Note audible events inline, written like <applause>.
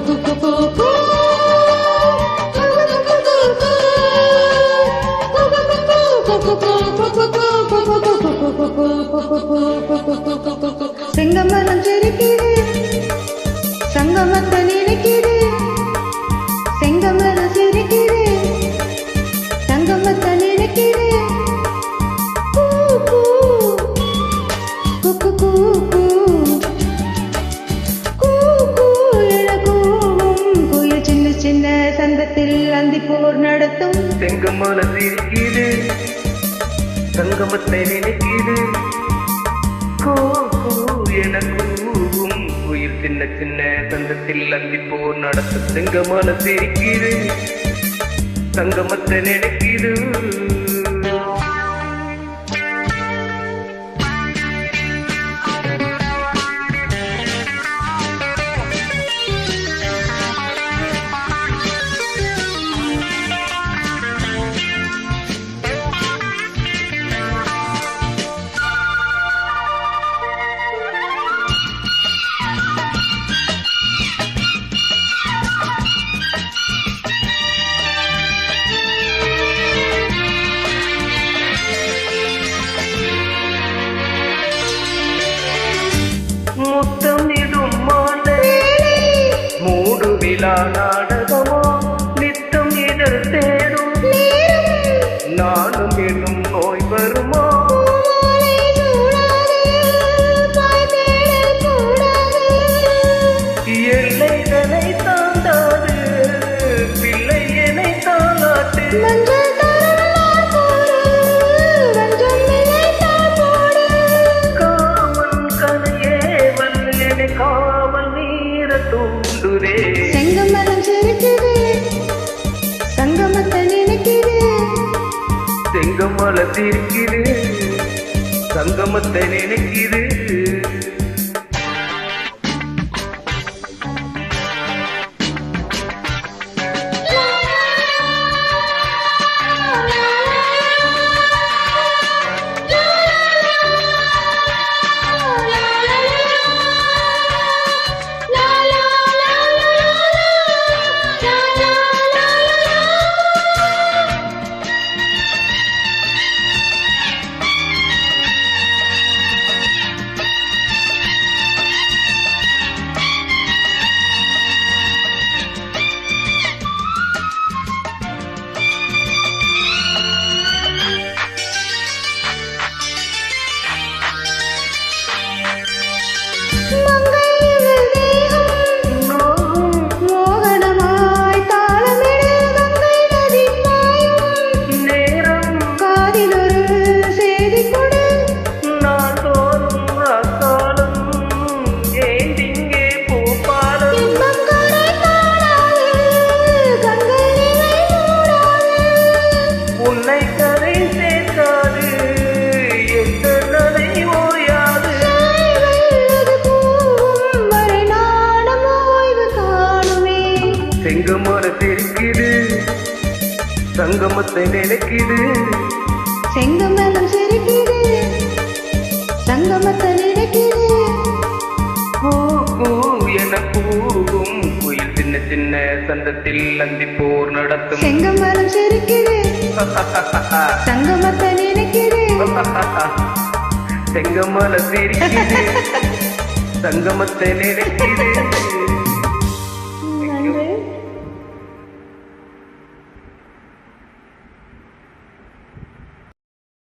செங்கமலம் சின்ன சந்தத்தில் அந்திப்போர் நடத்தும். செங்கமல சிரிக்குது சங்கமத்தை நினைக்குது கோ கோ என கூவும் உயிர் சின்ன சின்ன சந்தத்தில் அந்திப்போர் நடத்தும் செங்கமல சிரிக்குது சங்கமத்தை நினைக்குது மூடு விழா நாடகமோ நித்தம் இதழ் தேடும். நானும் என்னும் நோய் வருமோ? எல்லைகளை தாண்டாது பிள்ளை என்னை தாளாட்டு. காவல் காவல் நீர தூண்டுதே. செங்கமல சங்கமத்தை நினைக்குது. செங்கமர தெரிக்குது சங்கமத்தை நினைக்குது. செங்கமலம் சிரிக்குது. சங்கமத்தை நினைக்குது. பூ பூ என பூவும் குயில் சின்ன சின்ன சந்தத்தில் அந்தி போர் நடத்தும். செங்கமலம் சிரிக்குது. <laughs> சங்கமத்தை நினைக்குது. செங்கமல சிரிக்குது. சங்கமத்தை நினைக்குது.